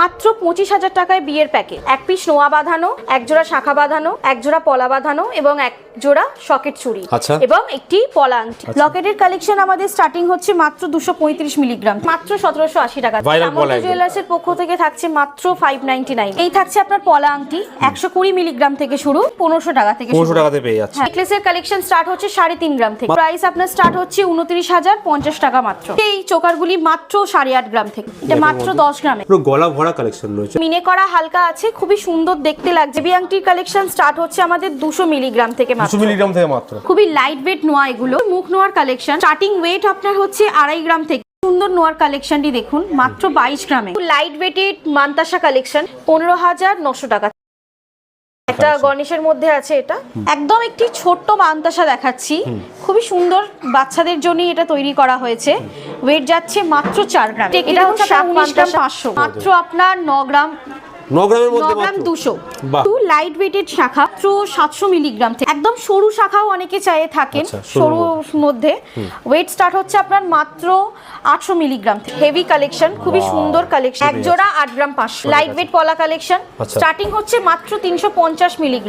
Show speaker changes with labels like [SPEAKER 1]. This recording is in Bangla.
[SPEAKER 1] মাত্র পঁচিশ হাজার টাকায় বিয়ের প্যাকেট। এক পিস নোয়া বাঁধানো এক জোড়া শাখা বাঁধানো এক জোড়া পলা বাঁধানো এবং এক জোড়া সকেট চুড়ি
[SPEAKER 2] আচ্ছা।
[SPEAKER 1] এবং একটি পলা আংটি। লকেটের কালেকশন আমাদের স্টার্টিং হচ্ছে মাত্র দুশো পঁয়ত্রিশ মিলিগ্রাম। মাত্র সতেরোশো আশি টাকা।
[SPEAKER 2] Viral পলা একদম।
[SPEAKER 1] জুয়েলার্স এর পক্ষ থেকে থাকছে মাত্র ফাইভ নাইনটি নাইন এই থাকছে আপনার পলা আংটি। একশো কুড়ি মিলিগ্রাম থেকে শুরু পনেরোশো টাকা থেকে
[SPEAKER 2] পনেরোশো
[SPEAKER 1] শুরু।
[SPEAKER 2] টাকাতে পেয়ে যাচ্ছে।
[SPEAKER 1] নেকলেসের কালেকশন স্টার্ট হচ্ছে সাড়ে তিন গ্রাম থেকে। প্রাইস আপনার স্টার্ট হচ্ছে উনত্রিশ হাজার পঞ্চাশ টাকা মাত্র। এই চোকারগুলি মাত্র সাড়ে আট গ্রাম থেকে। এটা মাত্র দশ গ্রামে।
[SPEAKER 2] পুরো গলা ভরা কালেকশন রয়েছে।
[SPEAKER 1] মিনে করা হালকা আছে খুবই সুন্দর দেখতে লাগছে। বি আংটির কালেকশন স্টার্ট হচ্ছে আমাদের দুশো মিলিগ্রাম থেকে মাত্র।
[SPEAKER 2] দুশো মিলিগ্রাম থেকে মাত্র।
[SPEAKER 1] খুবই লাইট ওয়েট নোয়া এগুলো। মুখ নোয়ার কালেকশন স্টার্টিং ওয়েট আপনার হচ্ছে আড়াই গ্রাম থেকে। সুন্দর নোয়ার কালেকশনটি দেখুন মাত্র বাইশ গ্রামে। লাইট ওয়েটেড মান্তাসা কালেকশন পনেরো হাজার নশো টাকা। একটা গণেশের মধ্যে আছে এটা। একদম একটি ছোট্ট মান্তাসা দেখাচ্ছি। খুবই সুন্দর বাচ্চাদের জন্য এটা তৈরি করা হয়েছে। ওয়েট যাচ্ছে মাত্র চার গ্রাম। এটা হচ্ছে গ্রাম পাঁচশো। মাত্র আপনার ন গ্রাম
[SPEAKER 2] ন গ্রামের মধ্যে
[SPEAKER 1] গ্রাম
[SPEAKER 2] মাত্র?
[SPEAKER 1] দুশো। টু লাইট ওয়েটেড শাখা মাত্র সাতশো মিলিগ্রাম থেকে। একদম সরু শাখাও অনেকে চাইয়ে থাকেন
[SPEAKER 2] আচ্ছা, সরু
[SPEAKER 1] সরু মধ্যে। ওয়েট স্টার্ট হচ্ছে আপনার মাত্র আটশো মিলিগ্রাম থেকে। হেভি কালেকশন খুবই সুন্দর কালেকশন এক জোড়া আট গ্রাম পাঁচশো। লাইট ওয়েট পলা কালেকশন
[SPEAKER 2] আচ্ছা।
[SPEAKER 1] স্টার্টিং হচ্ছে মাত্র তিনশো পঞ্চাশ মিলিগ্রাম।